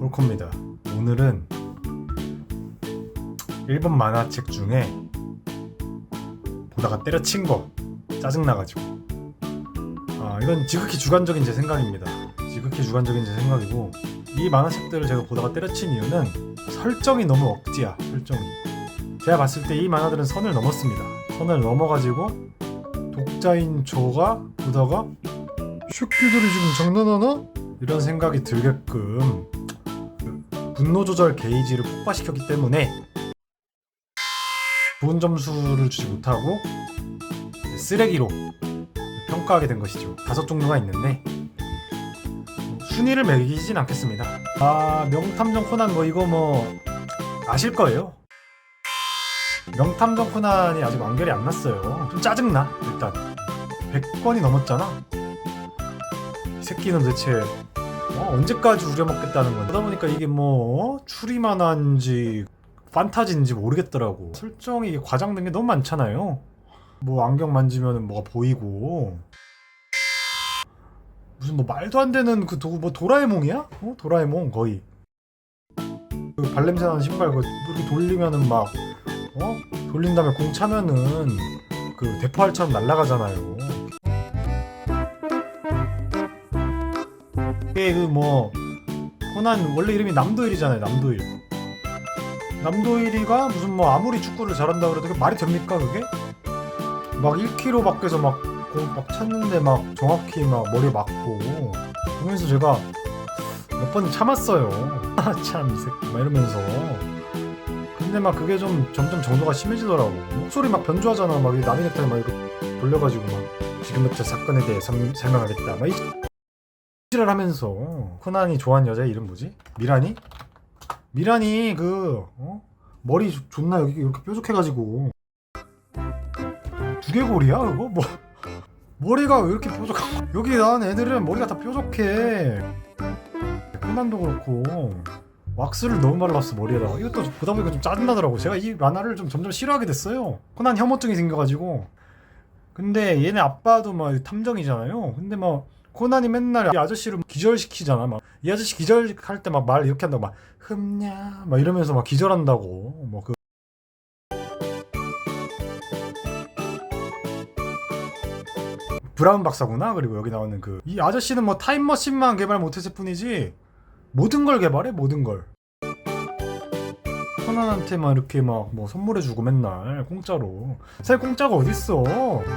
홀코입니다. 오늘은 일본 만화책 중에 보다가 때려친 거 짜증나가지고 아 이건 지극히 주관적인 제 생각입니다. 지극히 주관적인 제 생각이고 이 만화책들을 제가 보다가 때려친 이유는 설정이 너무 억지야 설정이 제가 봤을 때 이 만화들은 선을 넘었습니다. 선을 넘어가지고 독자인 저가 보다가 새끼들이 지금 장난하나? 이런 생각이 들게끔 그 분노 조절 게이지를 폭발시켰기 때문에 좋은 점수를 주지 못하고 쓰레기로 평가하게 된 것이죠. 다섯 종류가 있는데 순위를 매기진 않겠습니다. 아 명탐정 코난 뭐 이거 뭐 아실 거예요. 명탐정 코난이 아직 완결이 안 났어요. 좀 짜증나 일단 100권이 넘었잖아. 이 새끼는 대체 어, 언제까지 우려먹겠다는 거야. 그러다 보니까 이게 뭐 어? 추리만한지 판타지인지 모르겠더라고. 설정이 과장된 게 너무 많잖아요. 뭐 안경 만지면 뭐가 보이고 무슨 뭐 말도 안 되는 그 도, 뭐 도라에몽이야? 어? 도라에몽 거의. 그 발냄새 나는 신발 그 이렇게 돌리면은 막 어? 돌린 다음에 공 차면은 그 대포알처럼 날아가잖아요. 그뭐 코난 원래 이름이 남도일이잖아요. 남도일. 남도일이가 무슨 뭐 아무리 축구를 잘한다 그래도 그게 말이 됩니까 그게? 막 1km 밖에서 막공막 찼는데 막 정확히 막 머리 맞고 그러면서 제가 몇 번 참았어요. 아참이 새끼 막 이러면서 근데 막 그게 좀 점점 정도가 심해지더라고. 목소리 막 변조하잖아. 막 남의 넥타이 막 이렇게 돌려가지고 막 지금부터 사건에 대해 설- 설명하겠다. 막 이 를 하면서. 코난이 좋아하는 여자 이름 뭐지? 미라니? 미라니 그 어? 머리 조- 존나? 여기 이렇게 뾰족해가지고. 두개골이야 그거? 뭐 머리가 왜 이렇게 뾰족하 여기 나온 애들은 머리가 다 뾰족해. 코난도 그렇고. 왁스를 너무 발랐어 머리에다가. 이것도 보다 보니까 좀 짜증나더라고. 제가 이 만화를 좀 점점 싫어하게 됐어요. 코난 혐오증이 생겨가지고. 근데 얘네 아빠도 막 탐정이잖아요. 근데 막 코난이 맨날 이 아저씨를 기절시키잖아. 막 이 아저씨 기절할 때 막 말 이렇게 한다고 막 흠냐? 막 이러면서 막 기절한다고. 뭐 그 브라운 박사구나. 그리고 여기 나오는 그 이 아저씨는 뭐 타임머신만 개발 못했을 뿐이지 모든 걸 개발해? 모든 걸 코난한테만 이렇게 막 뭐 선물해주고 맨날 공짜로. 사실 공짜가 어딨어?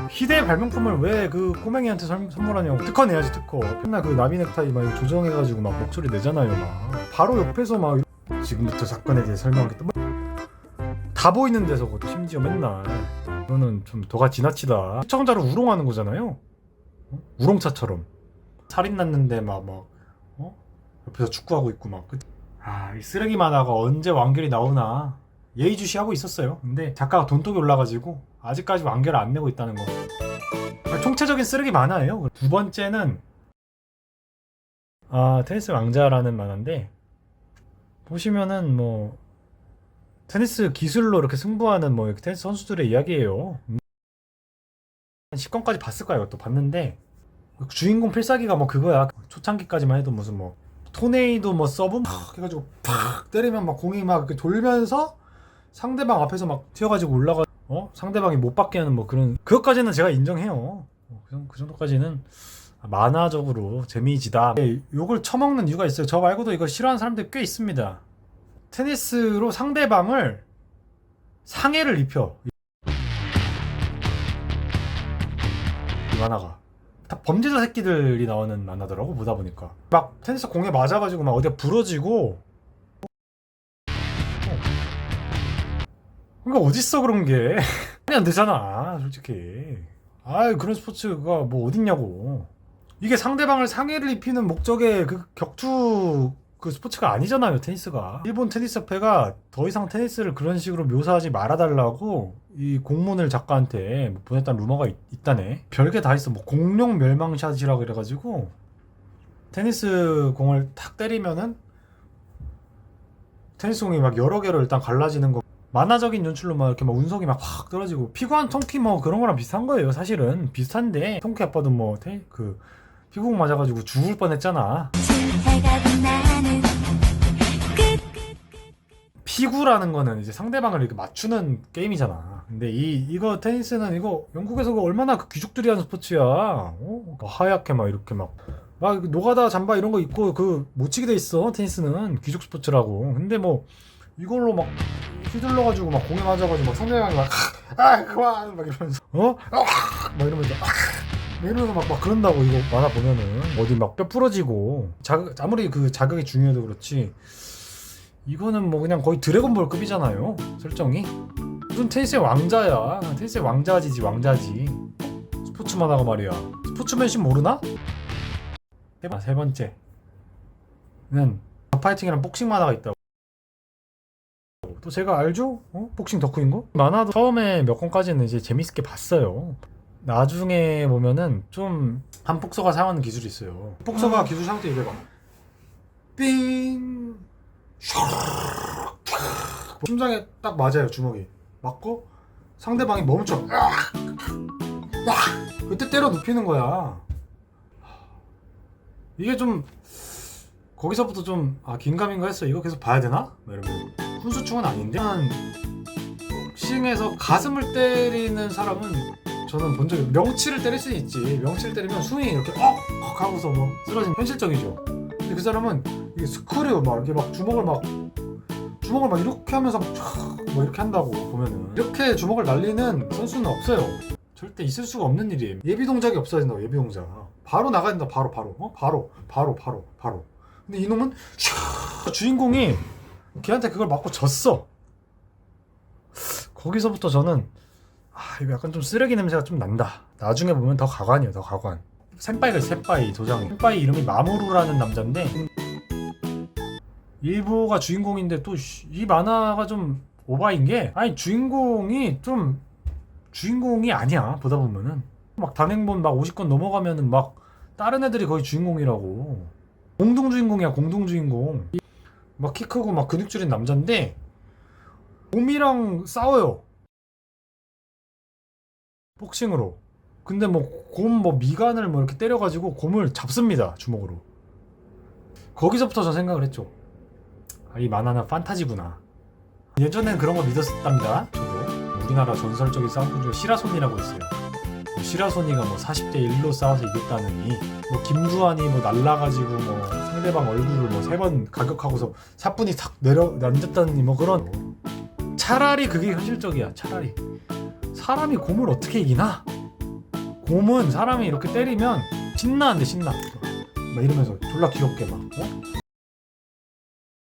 희대의 발명품을 왜 그 꼬맹이한테 선- 선물하냐고 특허 내야지 특허. 맨날 그 나비 넥타이 막 조정해가지고 막 목소리 내잖아요 막. 바로 옆에서 막 지금부터 사건에 대해 설명하겠다 뭐, 다 보이는 데서 심지어 맨날. 그거는 좀 도가 지나치다. 시청자를 우롱하는 거잖아요. 어? 우롱차처럼. 살인 났는데 막막 어? 옆에서 축구하고 있고 막 그- 아, 이 쓰레기 만화가 언제 완결이 나오나 예의주시하고 있었어요. 근데 작가가 돈독이 올라가지고 아직까지 완결을 안 내고 있다는 거. 아, 총체적인 쓰레기 만화예요. 두 번째는 아 테니스 왕자라는 만화인데 보시면은 뭐 테니스 기술로 이렇게 승부하는 뭐 테니스 선수들의 이야기예요. 한 10권까지 봤을 거야 이것도 봤는데 주인공 필살기가 뭐 그거야 초창기까지만 해도 무슨 뭐 토네이도 뭐 서브 팍. 해가지고 팍 때리면 막 공이 막 이렇게 돌면서 상대방 앞에서 막 튀어가지고 올라가 어? 상대방이 못 받게 하는 뭐 그런 그것까지는 제가 인정해요. 어, 그, 정도, 그 정도까지는 만화적으로 재미지다. 예, 욕을 처먹는 이유가 있어요. 저 말고도 이거 싫어하는 사람들이 꽤 있습니다. 테니스로 상대방을 상해를 입혀. 이 만화가 다 범죄자 새끼들이 나오는 만화더라고 보다 보니까. 막 테니스 공에 맞아가지고 막 어디가 부러지고. 어. 그러니까 어딨어 그런 게. 말이 안 되잖아 솔직히. 아 그런 스포츠가 뭐 어딨냐고. 이게 상대방을 상해를 입히는 목적의 그 격투 그 스포츠가 아니잖아요 테니스가. 일본 테니스 협회가 더 이상 테니스를 그런 식으로 묘사하지 말아달라고 이 공문을 작가한테 뭐 보냈다는 루머가 있, 있다네. 별게 다 있어. 뭐 공룡 멸망샷이라 그래가지고 테니스 공을 탁 때리면은 테니스 공이 막 여러 개로 일단 갈라지는 거. 만화적인 연출로 막 이렇게 막 운석이 막 확 떨어지고 피구한 통키 뭐 그런 거랑 비슷한 거예요 사실은. 비슷한데 통키 아빠도 뭐 그 피구공 맞아가지고 죽을 뻔했잖아 피구라는 거는 이제 상대방을 이렇게 맞추는 게임이잖아. 근데 이 이거 테니스는 이거 영국에서 그 얼마나 그 귀족들이 하는 스포츠야. 어? 막 하얗게 막 이렇게 막. 막 노가다 잠바 이런 거 입고 그 못 치게 돼 있어 테니스는 귀족 스포츠라고 근데 뭐 이걸로 막 휘둘러 가지고 막 공에 맞아 가지고 막 상대방이 막아 그만 막 이러면서 어? 아! 막 이러면서 아! 막 이러면서 막, 막 그런다고 이거 만화 보면은 어디 막 뼈 부러지고 자극 아무리 그 자극이 중요해도 그렇지 이거는 뭐 그냥 거의 드래곤볼급이잖아요 설정이 무슨 테니스의 왕자야 테니스의 왕자지지 왕자지 스포츠 만화가 말이야 스포츠맨십 모르나? 세, 번- 세 번째는 파이팅이랑 복싱 만화가 있다고 또 제가 알죠? 어? 복싱 덕후인 거? 만화도 처음에 몇 권까지는 이제 재밌게 봤어요 나중에 보면은 좀 한폭서가 사용하는 기술이 있어요 폭서가 기술 상태 이래 봐 삥! 심장에 딱 맞아요 주먹이. 맞고 상대방이 멈춰! 그때 때려 눕히는 거야. 이게 좀 거기서부터 좀 아 긴가민가 했어. 이거 계속 봐야 되나? 막 이러면 훈수충은 아닌데? 한 복싱에서 가슴을 때리는 사람은 저는 본 적이 명치를 때릴 수는 있지. 명치를 때리면 숨이 이렇게 억! 억 하고서 뭐 쓰러지는 현실적이죠 근데 그 사람은 이게 스크류 막 이렇게 막 주먹을 막 주먹을 막 이렇게 하면서 막, 촥뭐 이렇게 한다고 보면은. 이렇게 주먹을 날리는 선수는 없어요. 절대 있을 수가 없는 일이에요. 예비 동작이 없어야 된다고 예비 동작. 바로 나가야 된다. 바로 바로. 어? 바로 바로 바로 바로. 근데 이놈은 샥 주인공이 걔한테 그걸 맞고 졌어. 거기서부터 저는 아 이거 약간 좀 쓰레기 냄새가 좀 난다. 나중에 보면 더 가관이에요 더 가관 센빠이가 센빠이 도장에 센빠이 이름이 마모루라는 남자인데 일부가 주인공인데 또 이 만화가 좀 오바인 게 아니 주인공이 좀 주인공이 아니야 보다 보면은. 막 단행본 막 50권 넘어가면은 막 다른 애들이 거의 주인공이라고. 공동 주인공이야 공동 주인공. 막 키 크고 막 근육줄인 남자인데 곰이랑 싸워요. 복싱으로 근데 뭐 곰 뭐 미간을 뭐 이렇게 때려가지고 곰을 잡습니다 주먹으로. 거기서부터 저 생각을 했죠. 아, 이 만화는 판타지구나. 예전엔 그런 거 믿었답니다 저도. 우리나라 전설적인 싸움꾼 중에 시라손이라고 있어요. 뭐 시라소니가 뭐 40대 1로 싸워서 이겼다느니 뭐 김두한이 뭐 날라가지고 뭐 상대방 얼굴을 뭐 세 번 가격하고서 사뿐히 탁 내려 앉았다느니 뭐 그런 차라리 그게 현실적이야 차라리. 사람이 곰을 어떻게 이기나 곰은 사람이 이렇게 때리면 신나는데 신나 막 이러면서 졸라 귀엽게 막 어?